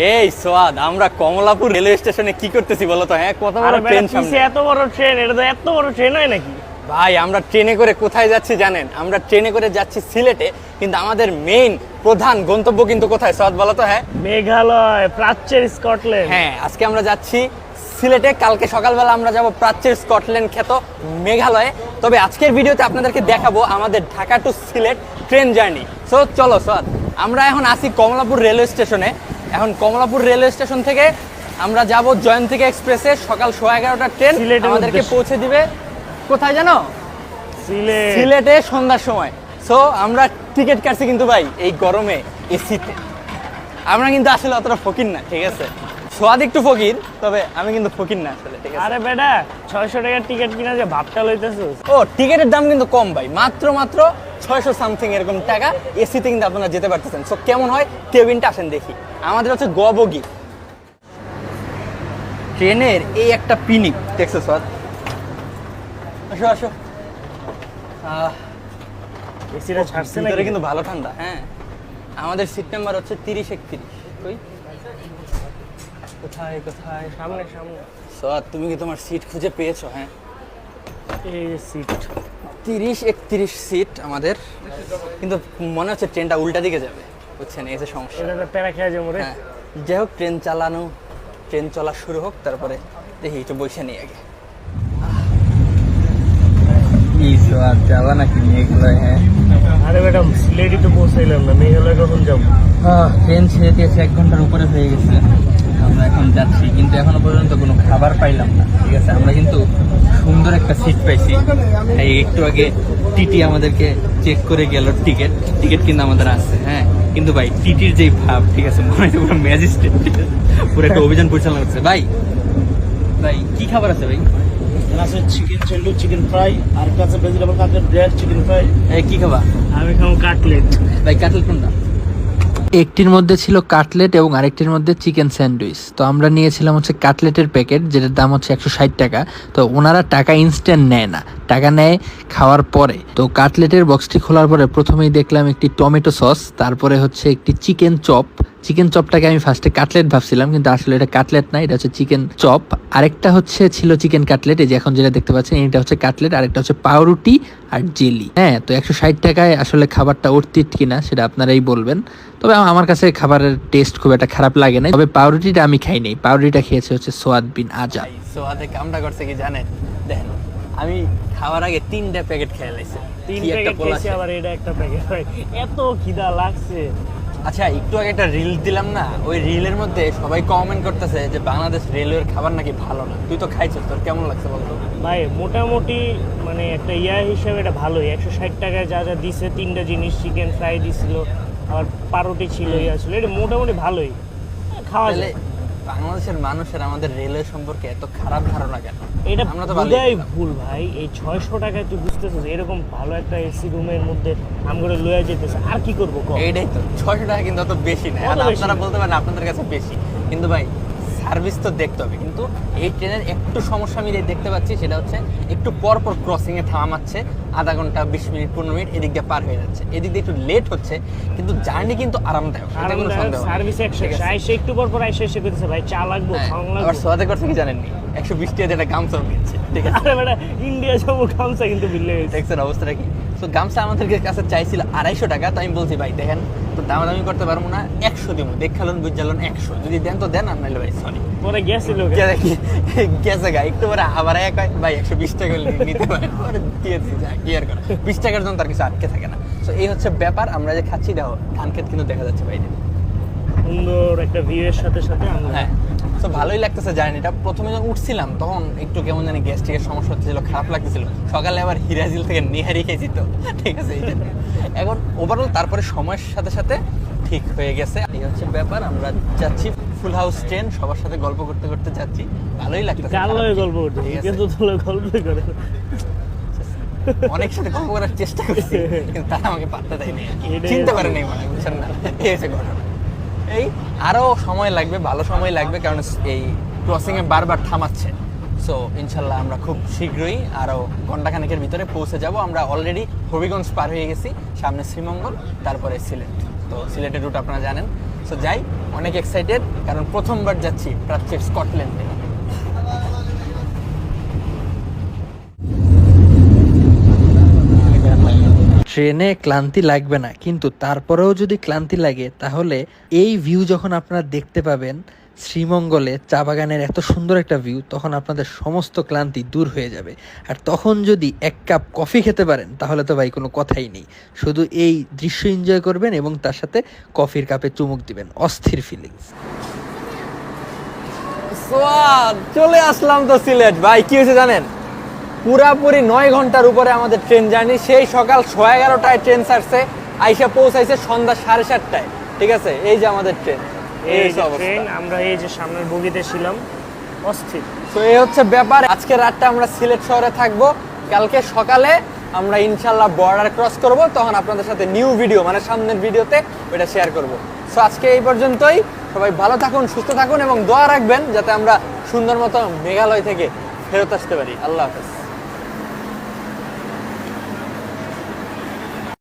এই সোয়াদ আমরা কমলাপুর রেলওয়ে স্টেশনে কি করতেছি বলো তো? হ্যাঁ কত বড় ট্রেন কিসে এত বড় ট্রেন? এটা তো এত বড় ট্রেন হয় নাকি? ভাই আমরা ট্রেনে করে কোথায় যাচ্ছি জানেন? আমরা ট্রেনে করে যাচ্ছি সিলেটে কিন্তু আমাদের মেইন প্রধান গন্তব্য কিন্তু কোথায় সোয়াদ বলো তো? হ্যাঁ। মেঘালয় প্রাচ্যের স্কটল্যান্ড। হ্যাঁ আজকে আমরা যাচ্ছি সিলেটে কালকে সকালবেলা আমরা যাব প্রাচ্যের স্কটল্যান্ড খ্যাত মেঘালয়ে। তবে আজকের ভিডিওতে আপনাদেরকে দেখাবো আমাদের Dhaka to Sylhet train journey. So চলো সদ আমরা এখন আসি কমলাপুর রেলওয়ে স্টেশনে। এখন কমলাপুর রেলওয়ে স্টেশন থেকে আমরা যাব জয়ন্তিকা এক্সপ্রেসে সকাল সোয়া এগারোটা ট্রেন আমাদেরকে পৌঁছে দিবে। কোথায় জানো? সিলেটে। সন্ধ্যার সময়। সো আমরা টিকিট কাটছি কিন্তু ভাই এই গরমে এসিতে। আমরা কিন্তু আসলে অতটা ফকির না ঠিক আছে? সোয়াদ একটু ফকির তবে আমি কিন্তু ফকির না আসলে ঠিক আছে? আরে বেটা ছয়শো টাকার টিকিট কিনা যে ভাবটা লইতেছিস? ও টিকিটের দাম কিন্তু কম ভাই মাত্র মাত্র ছয়শো সামথিং এরকম টাকা এসিতে কিন্তু আপনারা যেতে পারতেছেন। সো কেমন হয়? কেবিনটা আসেন দেখি। আমাদের হচ্ছে গবগি। ট্রেনের এই একটা পিনিক দেখছ সোয়াদ আসো আসো। এসিটা ছাড়ছে না কিন্তু ভালো ঠান্ডা হ্যাঁ। আমাদের সিট নাম্বার হচ্ছে তিরিশ একত্রিশ। কই? কোথায় কোথায়? সামনে সামনে। সোয়াদ তুমি কি তোমার সিট খুঁজে পেয়েছ হ্যাঁ? এই সিট তিরিশ একত্রিশ সিট আমাদের। কিন্তু মনে হচ্ছে ট্রেনটা উল্টা দিকে যাবে। বুঝছেন? এই যে সমস্যা। প্যারা খেয়ে যাব হ্যাঁ। যাই হোক ট্রেন চালানো ট্রেন চলা শুরু হোক তারপরে দেখি একটু বসে নিই আগে। যাবা নাকি মেঘলায় হ্যাঁ? আরে সিলেটই তো পৌঁছাইলাম না মেঘালয় কখন যাব? ট্রেন ছেড়ে দিয়েছে এক ঘণ্টার উপরে হয়ে গেছে। আমরা এখন যাচ্ছি কিন্তু এখনও পর্যন্ত কোনো খাবার পাইলাম না ঠিক আছে? আমরা কিন্তু সুন্দর একটা সিট পাইছি। এই একটু আগে টিটি আমাদেরকে চেক করে গেল টিকিট টিকিট কিন্তু আমাদের আছে হ্যাঁ। কিন্তু ভাই টিটির যেই ভাব ঠিক আছে মনে হচ্ছে পুরো ম্যাজিস্ট্রেট পুরো একটা অভিযান পরিচালনা করছে। ভাই ভাই কি খাবার আছে ভাই? আছে চিকেন চিকেন ফ্রাই আর vegetable cutlet bread chicken fry কি খাবার আমি খাব কাটলেট ভাই কাটল কোনটা? একটির মধ্যে ছিল কাটলেট এবং আরেকটির মধ্যে চিকেন স্যান্ডউইচ। তো আমরা নিয়েছিলাম হচ্ছে কাটলেটের প্যাকেট, যেটার দাম হচ্ছে একশো ষাট টাকা। তো ওনারা টাকা ইনস্ট্যান্ট নেয় না। টাকা নেয় খাওয়ার পরে। তো কাটলেটের বক্সটি খোলার পরে প্রথমেই দেখলাম একটি টমেটো সস, তারপরে হচ্ছে একটি চিকেন চপ। চিকেন চপটাকে আমি ফার্স্টে কাটলেট ভাবছিলাম, কিন্তু আসলে এটা কাটলেট না, এটা হচ্ছে চিকেন চপ। আরেকটা হচ্ছে ছিল চিকেন কাটলেট, এই যে এখন যেটা দেখতে পাচ্ছেন, এটা হচ্ছে কাটলেট, আরেকটা হচ্ছে পাউরুটি আর জেলি। হ্যাঁ তো একশো ষাট টাকায় আসলে খাবারটা অর্থিত কিনা সেটা আপনারাই বলবেন। তবে আমার কাছে খাবারের টেস্ট খুব একটা খারাপ লাগে না তবে পাউরুটিটা আমি খাই নাই। পাউরুটিটা খেয়েছে হচ্ছে সোয়াদ বিন আজাদ সোয়াদে কামটা করছে কি জানেন? দেখেন। আমি খাওয়ার আগে তিনটা প্যাকেট খেয়ে লাইছি। তিন প্যাকেট খেয়েছি আবার এটা একটা প্যাকেট। এত খিদা লাগছে। আচ্ছা একটু আগে একটা রিল দিলাম না? ওই রিলের মধ্যে সবাই কমেন্ট করতেছে যে বাংলাদেশ রেলওয়ের খাবার নাকি ভালো না। তুই তো খাইছিস তোর কেমন লাগছে বলতো ভাই মোটামুটি মানে একটা ইয়া হিসাবে এটা ভালোই। একশো ষাট টাকায় যা যা দিছে তিনটা জিনিস চিকেন ফ্রাই দিছিল আবার পাউরুটি ছিল ইয়া ছিল এটা মোটামুটি ভালোই। খাওয়া যায়। বাংলাদেশের মানুষের আমাদের রেলওয়ে সম্পর্কে এত খারাপ ধারণা কেন? এটা আমরা তো ভালোই ভুল ভাই এই ছয়শো টাকায় তুই বুঝতেছিস এরকম ভালো একটা এসি রুমের মধ্যে আম করে লয়ে যেতেছে আর কি করব এটাই এইটাই তো ছয়শো টাকা কিন্তু অত বেশি না। আপনারা বলতে পারেন আপনাদের কাছে বেশি। কিন্তু ভাই সার্ভিস তো দেখতে হবে। কিন্তু এই ট্রেনের একটু সমস্যা আমি দেখতে পাচ্ছি সেটা হচ্ছে একটু পর পর ক্রসিং থামাচ্ছে আধা ঘণ্টা বিশ মিনিট পনেরো মিনিট এদিক দিয়ে পার হয়ে যাচ্ছে। এদিক দিয়ে একটু লেট হচ্ছে কিন্তু জার্নি কিন্তু আরামদায়ক। সার্ভিস একশো? একটু পর পর এসে করতেছে ভাই চা লাগবো হ্যাঁ, আবার সোয়াদে করছে কি জানেননি একশো বিশ টাকা একটা গামছা ঠিক আছে? ইন্ডিয়া যাব গামছা কিন্তু বিল্লে দেখছেন অবস্থাটা কি? তো গামছা আমাদেরকে কাছে চাইছিল আড়াইশো টাকা তো আমি বলছি ভাই দেখেন তো দামাদামি করতে পারব না একশো দিব দেখালন বুঝালন একশো। যদি দেন তো দেন আর নাহলে ভাই সরি পরে গেছিল গেছে গা একটু পরে আবার এক ভাই একশো বিশ টাকা নিতে পারে পরে দিয়েছি যা কি আর করা। বিশ টাকার জন্য তার কিছু আটকে থাকে না। তো এই হচ্ছে ব্যাপার আমরা যে খাচ্ছি দেখো ধান ক্ষেত কিন্তু দেখা যাচ্ছে বাইরে সুন্দর একটা ভিউ এর সাথে সাথে আমরা হ্যাঁ। তো ভালোই লাগতেছে জার্নিটা। প্রথমে যখন উঠছিলাম তখন একটু কেমন জানি গ্যাস্ট্রিকের সমস্যা হচ্ছিল খারাপ লাগতেছিল। সকালে আবার হিরাজিল থেকে নিহারি খেয়েছি তো। ঠিক আছে এই জন্য। এখন ওভারঅল তারপরে সময়ের সাথে সাথে ঠিক হয়ে গেছে। এই হচ্ছে ব্যাপার আমরা যাচ্ছি ফুল হাউস ট্রেন সবার সাথে গল্প করতে করতে যাচ্ছি। ভালোই লাগতেছে কার লয়ে গল্প করতে কিন্তু তোর গল্পই করে। অনেক সাথে গল্প করার চেষ্টা করছি কিন্তু তারা আমাকে পাত্তা দেয়নি। চিনতে পারেনি মানে বুঝছেন না? এই হচ্ছে ঘটনা। এই আরও সময় লাগবে, ভালো সময় লাগবে, কারণ এই ক্রসিংয়ে বারবার থামাচ্ছে। সো ইনশাল্লাহ আমরা খুব শীঘ্রই আরও ঘন্টাখানেকের ভিতরে পৌঁছে যাব। আমরা অলরেডি হবিগঞ্জ পার হয়ে গেছি, সামনে শ্রীমঙ্গল, তারপরে সিলেট। তো, সিলেটের রুট আপনারা জানেন। সো যাই, অনেক এক্সাইটেড কারণ প্রথমবার যাচ্ছি প্রাচ্যের স্কটল্যান্ডে। ট্রেনে ক্লান্তি লাগবে না। কিন্তু তারপরেও যদি ক্লান্তি লাগে, তাহলে এই ভিউ যখন আপনারা দেখতে পাবেন, শ্রীমঙ্গলে চা বাগানের এত সুন্দর একটা ভিউ তখন আপনাদের সমস্ত ক্লান্তি দূর হয়ে যাবে। আর তখন যদি এক কাপ কফি খেতে পারেন, তাহলে তো ভাই কোনো কথাই নেই। শুধু এই দৃশ্য এনজয় করবেন এবং তার সাথে কফির কাপে চুমুক দিবেন। অস্থির ফিলিংস চলে আসলাম তো সিলেট। ভাই, কি হয়েছে জানেন? পুরাপুরি নয় ঘণ্টার উপরে আমাদের ট্রেন জার্নি। সেই সকাল ছয় এগারোটায় ট্রেন ছাড়ছে আইসা পৌঁছাইছে সন্ধ্যা সাড়ে সাতটায়। ঠিক আছে? এই যে আমাদের ট্রেন। এই যে ট্রেন আমরা এই যে সামনের বগিতে ছিলাম অস্থির। তো এই হচ্ছে ব্যাপার। আজকে রাতটা আমরা সিলেট শহরে থাকব। কালকে সকালে আমরা ইনশাল্লাহ বর্ডার ক্রস করব। তখন আপনাদের সাথে নিউ ভিডিও মানে সামনের ভিডিওতে ওইটা শেয়ার করব। সো আজকে এই পর্যন্তই। সবাই ভালো থাকুন সুস্থ থাকুন এবং দোয়া রাখবেন যাতে আমরা সুন্দর মতো মেঘালয় থেকে ফেরত আসতে পারি। আল্লাহ হাফেজ।